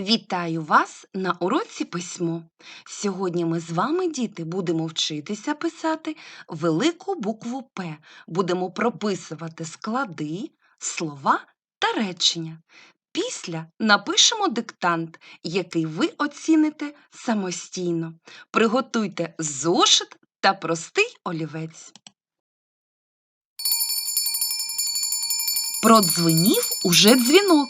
Вітаю вас на уроці письмо. Сьогодні ми з вами, діти, будемо вчитися писати велику букву П. Будемо прописувати склади, слова та речення. Після напишемо диктант, який ви оціните самостійно. Приготуйте зошит та простий олівець. Продзвенів уже дзвінок.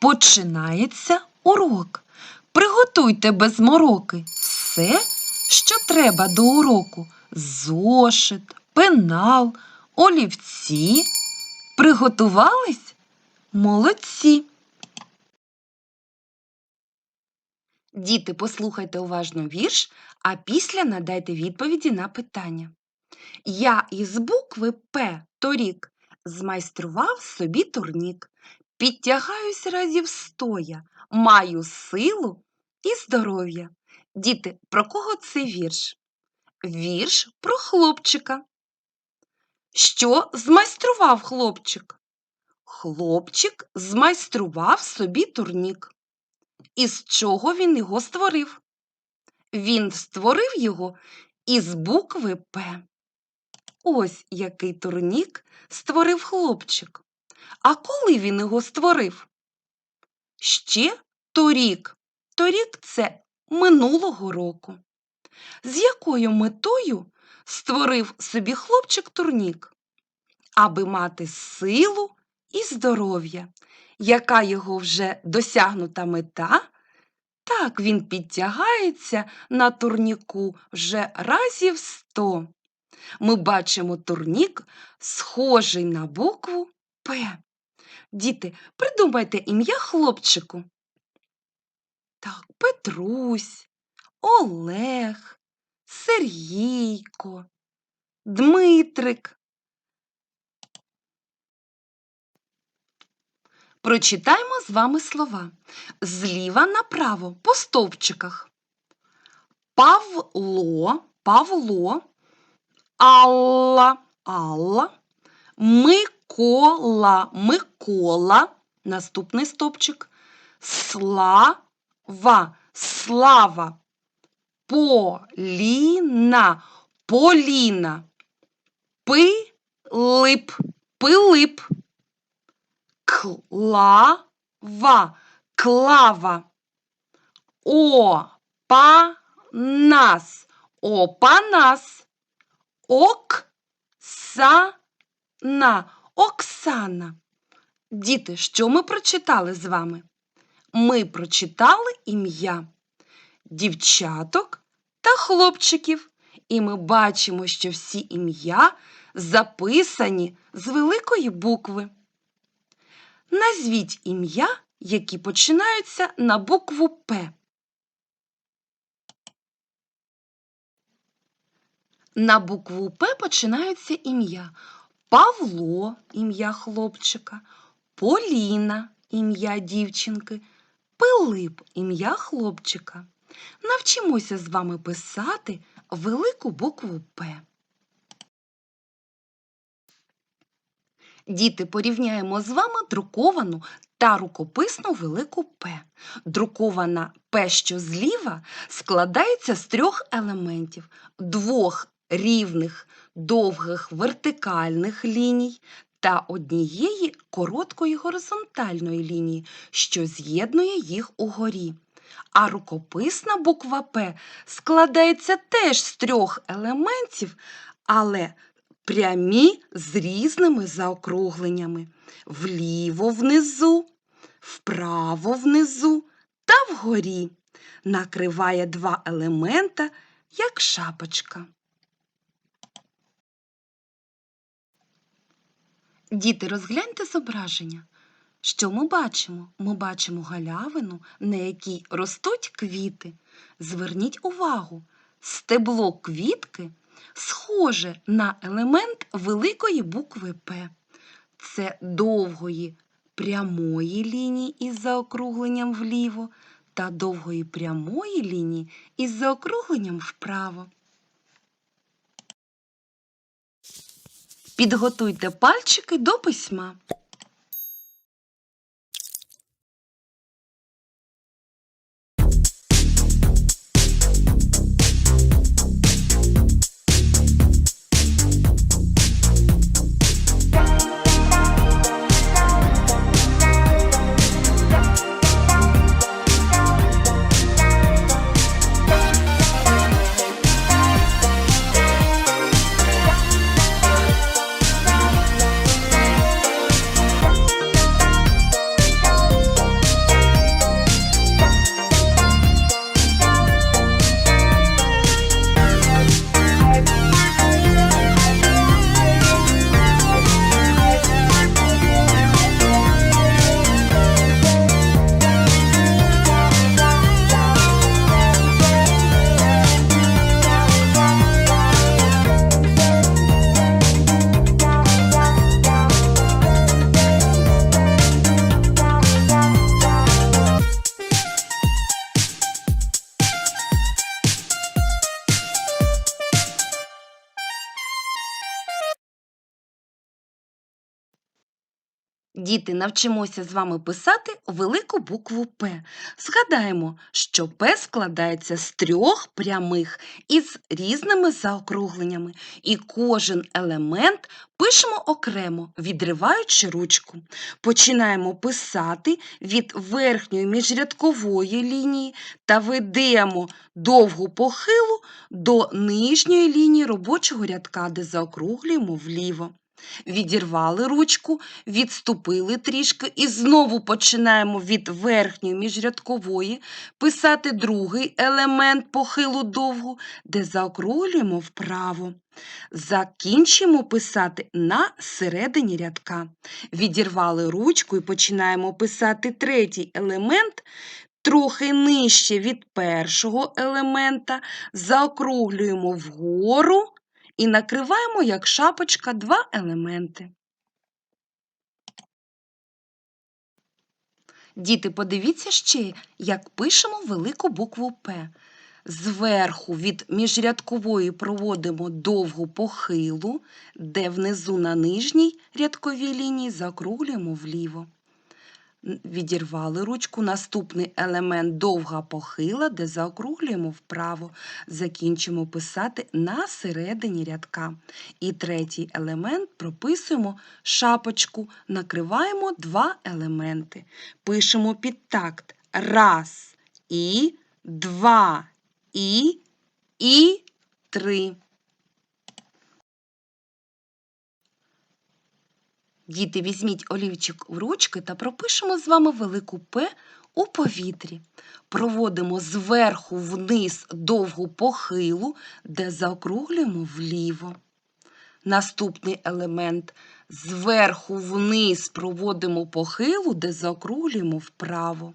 Починається урок. Приготуйте без мороки все, що треба до уроку: зошит, пенал, олівці. Приготувались? Молодці. Діти, послухайте уважно вірш, а після надайте відповіді на питання. Я із букви П торік змайстрував собі турнік. Підтягаюсь разів стоя, маю силу і здоров'я. Діти, про кого це вірш? Вірш про хлопчика. Що змайстрував хлопчик? Хлопчик змайстрував собі турнік. Із чого він його створив? Він створив його із букви П. Ось який турнік створив хлопчик. А коли він його створив? Ще торік. Торік це минулого року. З якою метою створив собі хлопчик турнік? Аби мати силу і здоров'я. Яка його вже досягнута мета? Так він підтягається на турніку вже разів сто. Ми бачимо турнік, схожий на букву П. Діти, придумайте ім'я хлопчику. Так, Петрусь, Олег, Сергійко, Дмитрик. Прочитаємо з вами слова зліва направо по стовпчиках. Павло, Павло, Алла, Алла, Микола, Микола, наступний стовпчик, Слава, Слава, Поліна, Поліна, Пилип, Пилип, Клава, Клава, Опанас, Опанас, Оксана, Оксана. Діти, що ми прочитали з вами? Ми прочитали ім'я дівчаток та хлопчиків, і ми бачимо, що всі ім'я записані з великої букви. Назвіть ім'я, які починаються на букву П. На букву П починаються ім'я Павло ім'я хлопчика, Поліна ім'я дівчинки, Пилип ім'я хлопчика. Навчимося з вами писати велику букву П. Діти, порівняємо з вами друковану та рукописну велику П. Друкована П, що зліва, складається з трьох елементів, двох рівних довгих вертикальних ліній та однієї короткої горизонтальної лінії, що з'єднує їх угорі. А рукописна буква П складається теж з трьох елементів, але прямі з різними заокругленнями вліво внизу, вправо внизу та вгорі. Накриває два елемента, як шапочка. Діти, розгляньте зображення. Що ми бачимо? Ми бачимо галявину, на якій ростуть квіти. Зверніть увагу, стебло квітки схоже на елемент великої букви П. Це довгої прямої лінії із заокругленням вліво та довгої прямої лінії із заокругленням вправо. Підготуйте пальчики до письма. Діти, навчимося з вами писати велику букву П. Згадаємо, що П складається з трьох прямих із різними заокругленнями, і кожен елемент пишемо окремо, відриваючи ручку. Починаємо писати від верхньої міжрядкової лінії та ведемо довгу похилу до нижньої лінії робочого рядка, де заокруглюємо вліво. Відірвали ручку, відступили трішки і знову починаємо від верхньої міжрядкової писати другий елемент похилу довгу, де заокруглюємо вправо. Закінчимо писати на середині рядка. Відірвали ручку і починаємо писати третій елемент. Трохи нижче від першого елемента, заокруглюємо вгору і накриваємо як шапочка два елементи. Діти, подивіться ще, як пишемо велику букву П. Зверху від міжрядкової проводимо довгу похилу, де внизу на нижній рядковій лінії закруглюємо вліво. Відірвали ручку, наступний елемент довга похила, де заокруглюємо вправо, закінчимо писати на середині рядка. І третій елемент прописуємо шапочку, накриваємо два елементи. Пишемо під такт раз і два і і три. Діти, візьміть олівчик в ручки та пропишемо з вами велику П у повітрі. Проводимо зверху вниз довгу похилу, де заокруглюємо вліво. Наступний елемент зверху вниз проводимо похилу, де заокруглюємо вправо.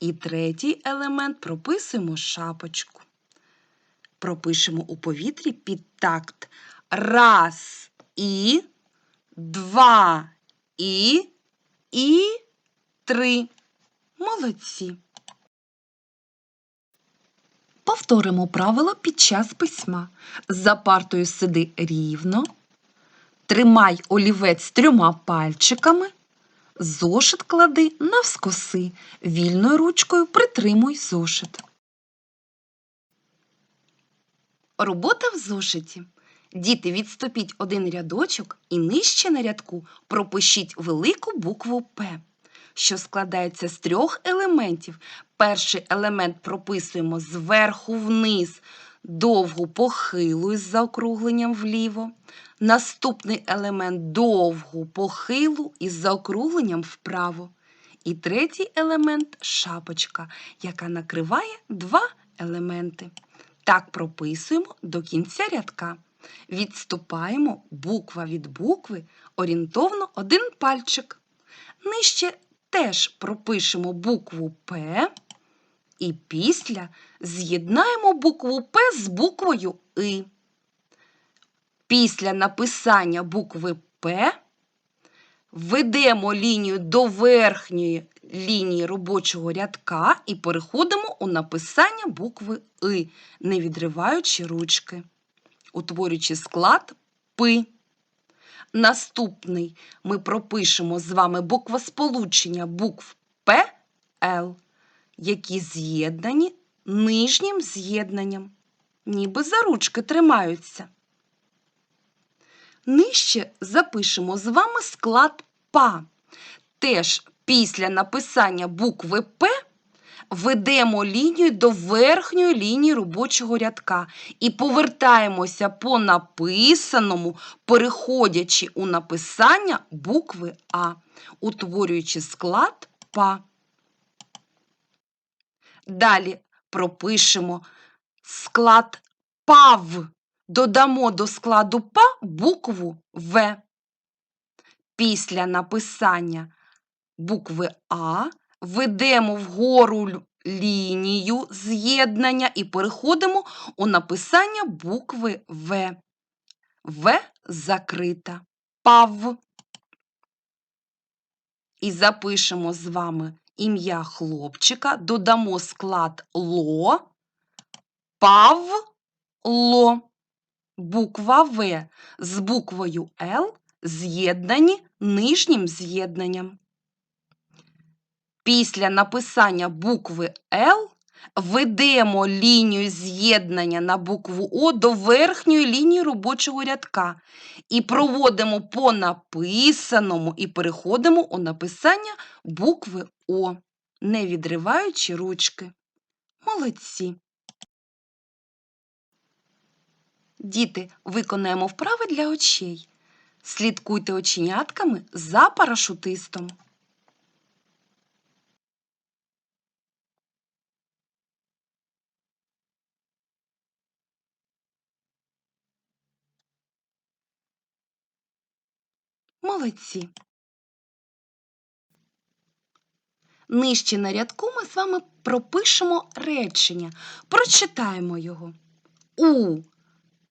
І третій елемент прописуємо шапочку. Пропишемо у повітрі під такт. Раз і два і і три. Молодці. Повторимо правило під час письма. За партою сиди рівно. Тримай олівець трьома пальчиками. Зошит клади навскоси. Вільною ручкою притримуй зошит. Робота в зошиті. Діти, відступіть один рядочок і нижче на рядку пропишіть велику букву П, що складається з трьох елементів. Перший елемент прописуємо зверху вниз довгу похилу із заокругленням вліво. Наступний елемент довгу похилу із заокругленням вправо. І третій елемент шапочка, яка накриває два елементи. Так прописуємо до кінця рядка. Відступаємо буква від букви орієнтовно один пальчик. Нижче теж пропишемо букву П і після з'єднаємо букву П з буквою И. Після написання букви П введемо лінію до верхньої лінії робочого рядка і переходимо у написання букви И, не відриваючи ручки утворюючи склад Пи. Наступний ми пропишемо з вами буквосполучення букв П, Л, які з'єднані нижнім з'єднанням, ніби за ручки тримаються. Нижче запишемо з вами склад ПА. Теж після написання букви П ведемо лінію до верхньої лінії робочого рядка і повертаємося по написаному, переходячи у написання букви А, утворюючи склад ПА. Далі пропишемо склад ПАВ. Додамо до складу ПА букву В. Після написання букви А ведемо вгору лінію з'єднання і переходимо у написання букви В. В закрита. Пав. І запишемо з вами ім'я хлопчика, додамо склад ЛО, Павло. Буква В з буквою Л з'єднані нижнім з'єднанням. Після написання букви Л ведемо лінію з'єднання на букву О до верхньої лінії робочого рядка і проводимо по написаному і переходимо у написання букви О, не відриваючи ручки. Молодці! Діти, виконаємо вправи для очей. Слідкуйте оченятками за парашутистом. Молодці. Нижче на рядку ми з вами пропишемо речення. Прочитаємо його. У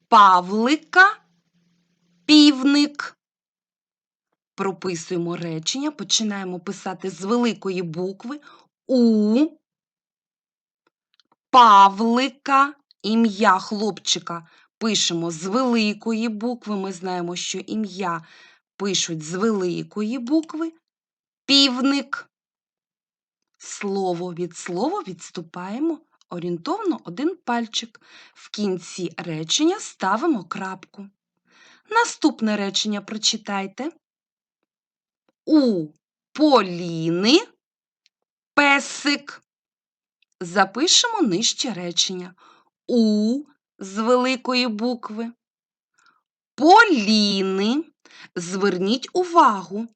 Павлика півник. Прописуємо речення, починаємо писати з великої букви У Павлика, ім'я хлопчика пишемо з великої букви. Ми знаємо, що ім'я пишуть з великої букви. Півник. Слово від слова відступаємо орієнтовно один пальчик. В кінці речення ставимо крапку. Наступне речення прочитайте. У Поліни песик. Запишемо нижче речення. У з великої букви. Поліни. Зверніть увагу.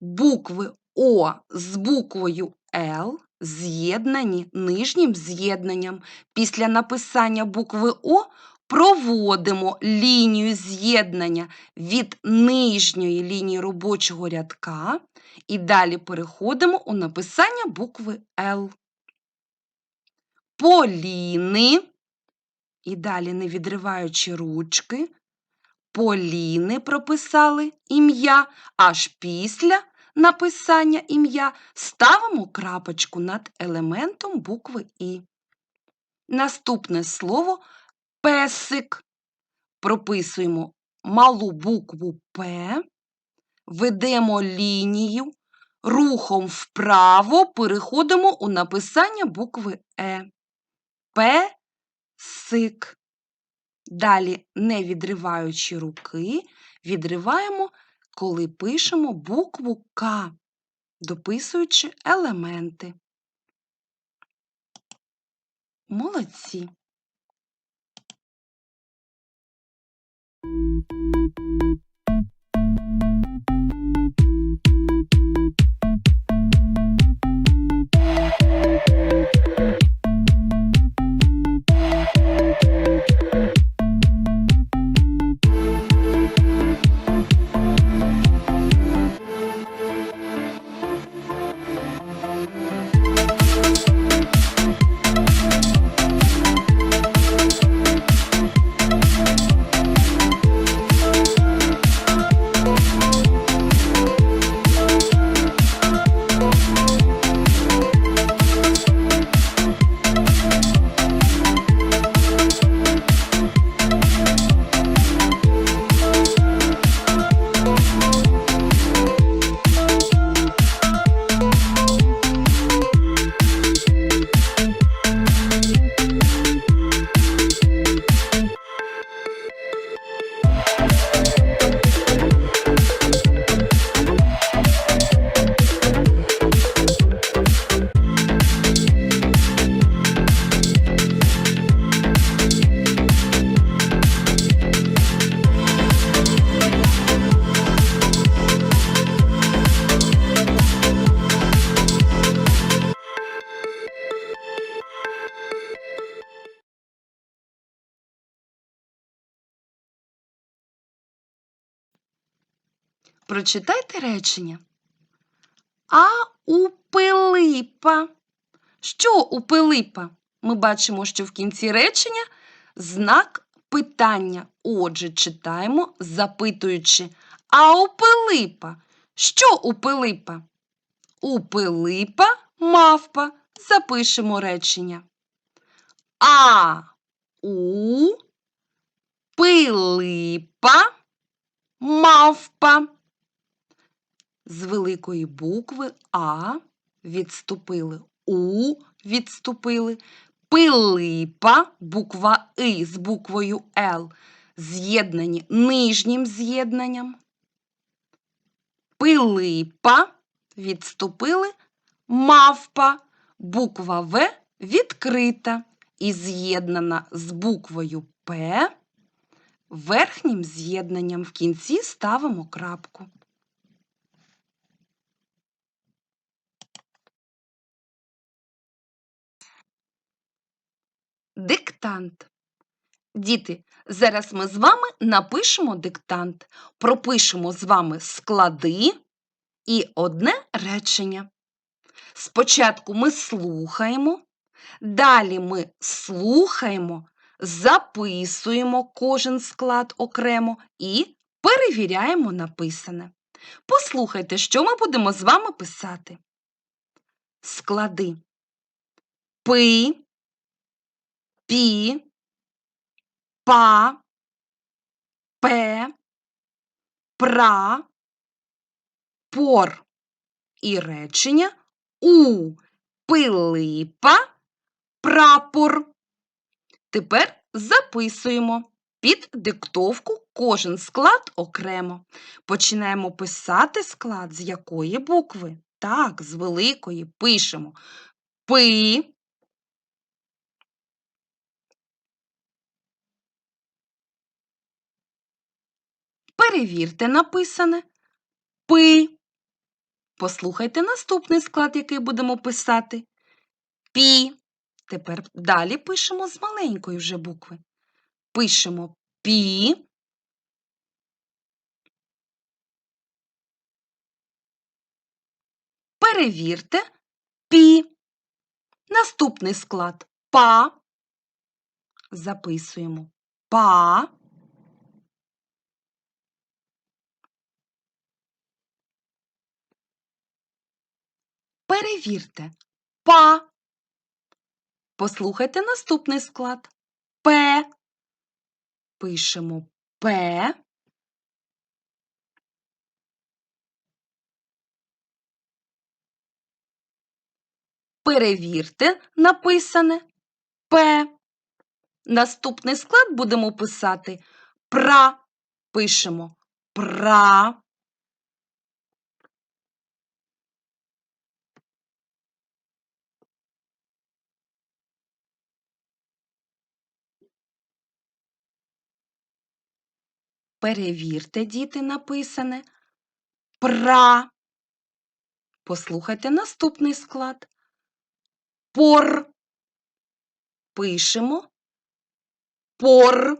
Букви О з буквою Л з'єднані нижнім з'єднанням. Після написання букви О проводимо лінію з'єднання від нижньої лінії робочого рядка і далі переходимо у написання букви Л. Поліни. І далі, не відриваючи ручки, Поліни прописали ім'я, аж після написання ім'я ставимо крапочку над елементом букви І. Наступне слово песик. Прописуємо малу букву П, ведемо лінію, рухом вправо переходимо у написання букви Е. Песик. Далі, не відриваючи руки, відриваємо, коли пишемо букву К, дописуючи елементи. Молодці. Прочитайте речення. А у Пилипа. Що у Пилипа? Ми бачимо, що в кінці речення знак питання. Отже, читаємо, запитуючи. А у Пилипа? Що у Пилипа? У Пилипа мавпа. Запишемо речення. А у Пилипа мавпа. З великої букви А відступили, У відступили, Пилипа, буква И з буквою Л, з'єднані нижнім з'єднанням. Пилипа відступили, мавпа, буква В відкрита і з'єднана з буквою П верхнім з'єднанням. В кінці ставимо крапку. Диктант. Діти, зараз ми з вами напишемо диктант, пропишемо з вами склади і одне речення. Спочатку ми слухаємо, далі ми слухаємо, записуємо кожен склад окремо і перевіряємо написане. Послухайте, що ми будемо з вами писати. Склади пи, пі, па, пе, пра, пор і речення у пилипа прапор. Тепер записуємо під диктовку кожен склад окремо. Починаємо писати склад з якої букви? Так, з великої пишемо пи. Перевірте написане пи. Послухайте наступний склад, який будемо писати. Пі. Тепер далі пишемо з маленької вже букви. Пишемо пі. Перевірте пі. Наступний склад па. Записуємо па. Перевірте па. Послухайте наступний склад. П. Пишемо П. Перевірте написане П. Наступний склад будемо писати пра. Пишемо пра. Перевірте, діти, написане пра. Послухайте наступний склад. Пор. Пишемо пор.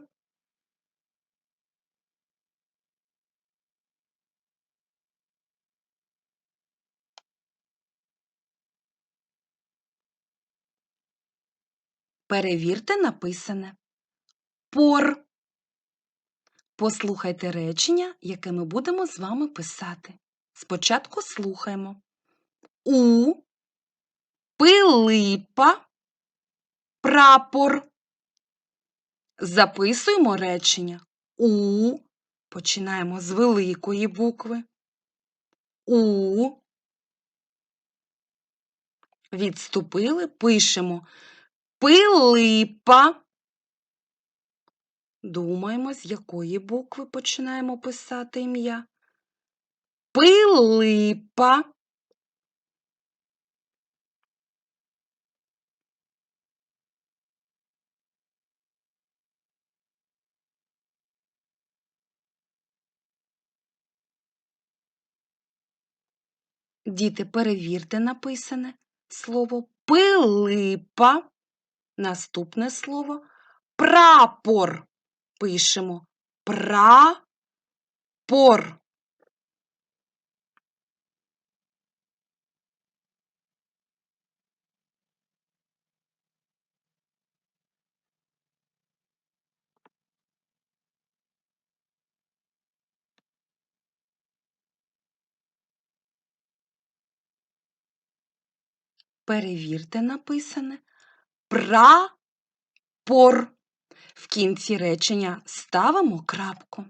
Перевірте написане пор. Послухайте речення, яке ми будемо з вами писати. Спочатку слухаємо. У Пилипа прапор. Записуємо речення У. Починаємо з великої букви. У. Відступили, пишемо Пилипа. Думаємо, з якої букви починаємо писати ім'я. Пилипа. Діти, перевірте написане слово Пилипа. Наступне слово прапор. Пишемо прапор. Перевірте написане прапор. В кінці речення ставимо крапку.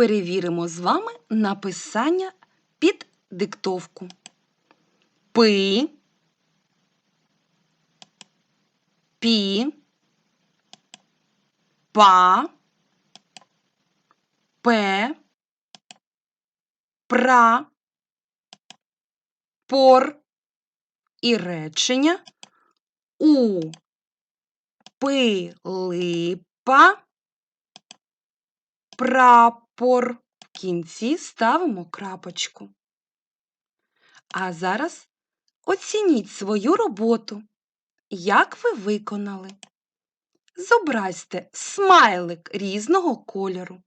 перевіримо з вами написання під диктовку. Пи, пі, па, пе, пра, пор і речення у пилипа прапор. В кінці ставимо крапочку. А зараз оцініть свою роботу. Як ви виконали? Зобразьте смайлик різного кольору.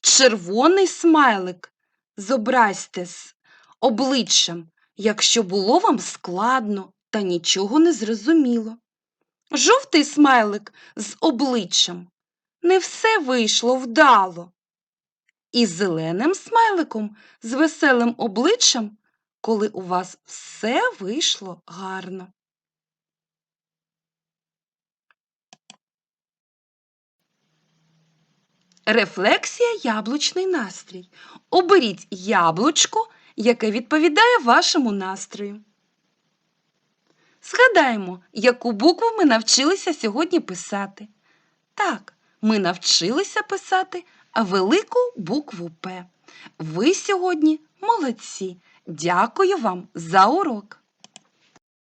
Червоний смайлик зобразьте з обличчям, якщо було вам складно та нічого не зрозуміло. Жовтий смайлик з обличчям. Не все вийшло вдало. І зеленим смайликом з веселим обличчям, коли у вас все вийшло гарно. Рефлексія яблучний настрій. Оберіть яблучко, яке відповідає вашому настрою. Згадаємо, яку букву ми навчилися сьогодні писати. Так, ми навчилися писати велику букву П. Ви сьогодні молодці. Дякую вам за урок.